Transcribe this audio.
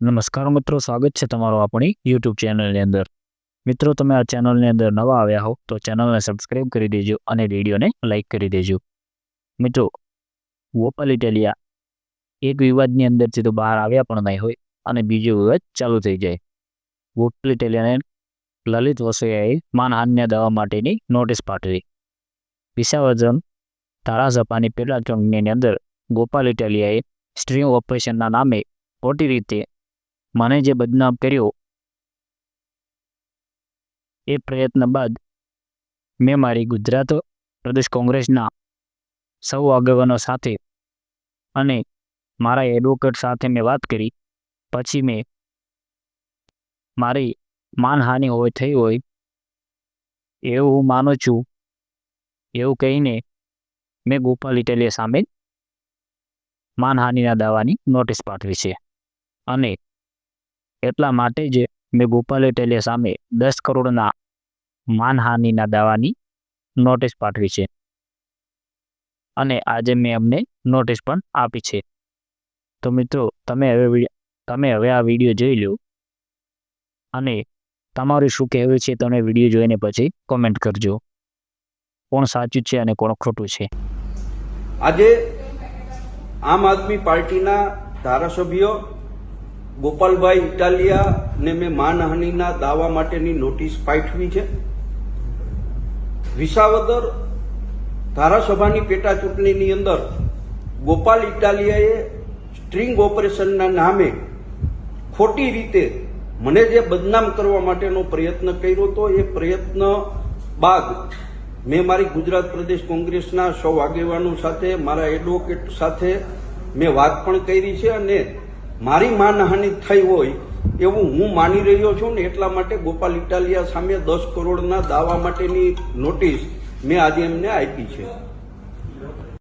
નમસ્કાર મિત્રો, સ્વાગત છે તમારો આપણી યુટ્યુબ ચેનલની અંદર. મિત્રો, તમે આ ચેનલની અંદર નવા આવ્યા હો, તો ચેનલને સબસ્ક્રાઈબ કરી દેજો અને વિડીયોને લાઇક કરી દેજો. મિત્રો ગોપાલ ઇટાલિયા એક વિવાદની અંદરથી તો બહાર આવ્યા પણ નહીં હોય અને બીજો વિવાદ ચાલુ થઈ જાય. ગોપાલ ઇટાલિયાને લલિત વસોયાએ માનહાન્ય દવા માટેની નોટિસ પાઠવી. વિશાવર્ધન ધારાસભાની પેટા ચૂંટણીની અંદર ગોપાલ ઇટાલિયાએ સ્ટ્રીમ ઓપરેશનના નામે ખોટી રીતે મને જે બદનામ કર્યો એ પ્રયત્ન બાદ મેં મારી ગુજરાત પ્રદેશ કોંગ્રેસના સૌ આગેવાનો સાથે અને મારા એડવોકેટ સાથે મેં વાત કરી. પછી મેં મારી માનહાનિ હોય, થઈ હોય એવું હું માનું છું, એવું કહીને મેં ગોપાલ ઇટાલિયા સામે માનહાનિના દાવાની નોટિસ પાઠવી છે. અને એટલા માટે જ મેં ગોપાલ ઇટાલિયા સામે દસ કરોડના માનહાનિના દાવાની નોટિસ પાઠવી છે. અને આજે મેં અમને નોટિસ પણ આપી છે. તો મિત્રો, તમે હવે તમે હવે આ વીડિયો જોઈ લો. અને તમારું શું કહેવું છે તમે વીડિયો જોઈને પછી કોમેન્ટ કરજો. કોણ સાચું છે અને કોણ ખોટું છે? આજે આમ આદમી પાર્ટીના ધારાસભ્ય ગોપાલભાઈ ઇટાલિયાને મેં માનહાનિના દાવા માટેની નોટિસ પાઠવી છે. વિસાવદર ધારાસભાની પેટા ચૂંટણીની અંદર ગોપાલ ઇટાલિયાએ સ્ટ્રિંગ ઓપરેશનના નામે ખોટી રીતે મને જે બદનામ કરવા માટેનો પ્રયત્ન કર્યો હતો એ પ્રયત્ન બાદ મેં મારી ગુજરાત પ્રદેશ કોંગ્રેસના સૌ આગેવાનો સાથે, મારા એડવોકેટ સાથે મેં વાત પણ કરી છે અને મારી માનહાનિ થઈ હોય એવું હું માની રહ્યો છું ને એટલા માટે ગોપાલ ઇટાલિયા સામે દસ કરોડના દાવા માટેની નોટિસ મેં આજે એમને આપી છે.